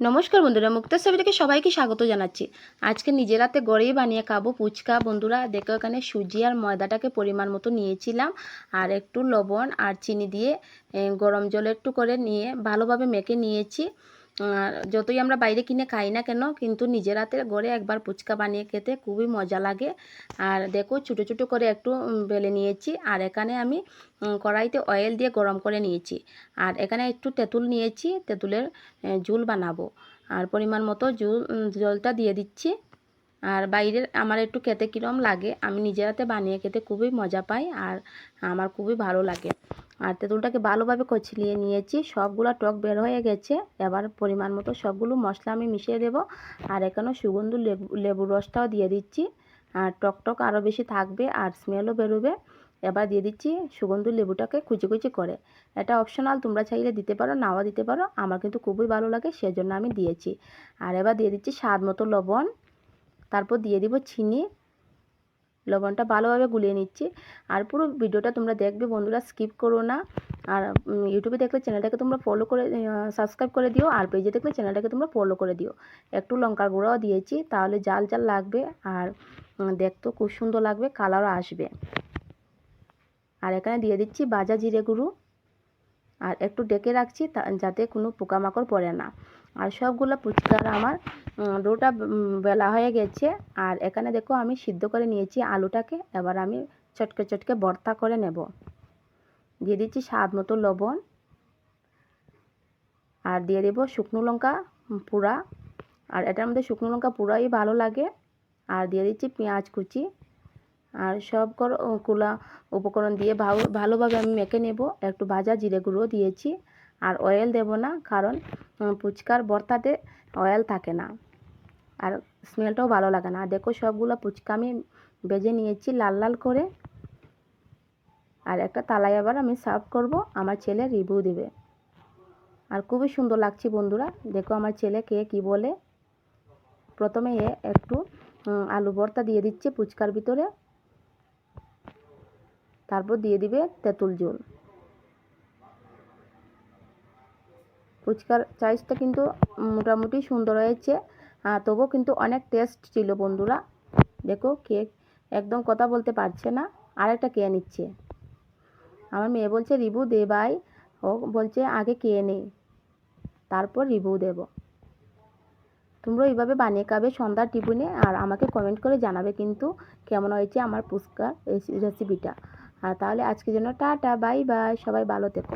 নমস্কার বন্ধুরা মুক্তার ছবি থেকে সবাইকে স্বাগত জানাচ্ছি। আজকে নিজের হাতে গড়েই বানিয়ে খাব পুচকা বন্ধুরা, দেখো এখানে সুজি আর ময়দাটাকে পরিমাণ মতো নিয়েছিলাম। আর একটু লবণ আর চিনি দিয়ে গরম জল একটু করে নিয়ে ভালোভাবে মেখে নিয়েছি। যতই আমরা বাইরে কিনে খাই না কেন, কিন্তু নিজের হাতে গড়ে একবার ফুচকা বানিয়ে খেতে খুবই মজা লাগে। আর দেখো ছোটো ছোটো করে একটু বেলে নিয়েছি। আর এখানে আমি কড়াইতে অয়েল দিয়ে গরম করে নিয়েছি। আর এখানে একটু তেঁতুল নিয়েছি, তেঁতুলের ঝুল বানাবো। আর পরিমাণ মতো জল জলটা দিয়ে দিচ্ছি। আর বাইরের আমার একটু খেতে কীরম লাগে, আমি নিজের হাতে বানিয়ে খেতে খুবই মজা পাই আর আমার খুবই ভালো লাগে। আর তেঁতুলটাকে ভালোভাবে কচলিয়ে নিয়েছি। সবগুলো টক বের হয়ে গেছে। এবার পরিমাণ মতো সবগুলো মশলা আমি মিশিয়ে দেব। আর এখানেও সুগন্ধ লেবু, লেবুর রসটাও দিয়ে দিচ্ছি। আর টক টক আরও বেশি থাকবে আর স্মেলও বেরোবে। এবার দিয়ে দিচ্ছি সুগন্ধ লেবুটাকে কুচি কুচি করে। এটা অপশনাল তোমরা চাইলে দিতে পারো, নাও দিতে পারো। আমার কিন্তু খুবই ভালো লাগে, সেজন্য আমি দিয়েছি। আর এবার দিয়ে দিচ্ছি স্বাদ মতো লবণ। তারপর দিয়ে দিব চিনি। লবণটা ভালোভাবে গুলিয়ে নিচ্ছি। আর পুরো ভিডিওটা তোমরা দেখবে, বন্ধুরা স্কিপ করো না। আর ইউটিউবে দেখলে চ্যানেলটাকে তোমরা ফলো করে সাবস্ক্রাইব করে দিও। আর পেজে দেখলে চ্যানেলটাকে তোমরা ফলো করে দিও। একটু লঙ্কার গুঁড়াও দিয়েছি, তাহলে জাল জাল লাগবে। আর দেখতেও খুব সুন্দর লাগবে কালারও আসবে। আর এখানে দিয়ে দিচ্ছি বাজা জিরে গুঁড়ো। আর একটু ডেকে রাখছি যাতে কোনো পোকামাকড় পড়ে না। আর সবগুলো ফুচকার আমার ডোটা বেলা হয়ে গেছে। আর এখানে দেখো আমি সিদ্ধ করে নিয়েছি আলুটাকে, এবার আমি চটকে চটকে ভর্তা করে নেব। দিয়ে দিচ্ছি স্বাদ মতো লবণ। আর দিয়ে দেবো শুকনো লঙ্কা পুরা। আর এটার মধ্যে শুকনো লঙ্কা পুরাই ভালো লাগে। আর দিয়ে দিচ্ছি পেঁয়াজ কুচি। আর সব কুলা উপকরণ দিয়ে ভালো ভালোভাবে আমি মেখে নেব। একটু ভাজা জিরে গুঁড়ো দিয়েছি। আর অয়েল দেব না কারণ উম, ফুচকার ভর্তাতে অয়েল থাকে না। আর স্মেলটাও ভালো লাগে না। দেখো সবগুলো ফুচকা আমি বেজে নিয়েছি লাল লাল করে। আর একটা তালাই আবার আমি সার্ভ করব আমার ছেলে রিভিউ দেবে। আর খুবই সুন্দর লাগছে বন্ধুরা। দেখো আমার ছেলে কে কী বলে। প্রথমে এ একটু আলু ভর্তা দিয়ে দিচ্ছে ফুচকার ভিতরে। তারপর দিয়ে দিবে তেঁতুল জল ফুচকার চাইজটা কিন্তু মোটামুটি সুন্দর হয়েছে। তবুও কিন্তু অনেক টেস্ট ছিল বন্ধুরা। দেখো কে একদম কথা বলতে পারছে না। আরেকটা কে নিচ্ছে? আমার মেয়ে বলছে রিভিউ দে ভাই। ও বলছে, আগে কে নেই তারপর রিভিউ দেব। তোমরা এইভাবে বানিয়ে খাবে সন্ধ্যার টিফিনে আর আমাকে কমেন্ট করে জানাবে কিন্তু কেমন হয়েছে আমার এই রেসিপিটা আর তাহলে আজকের জন্য টাটা, বাই বাই, সবাই ভালো থেকো।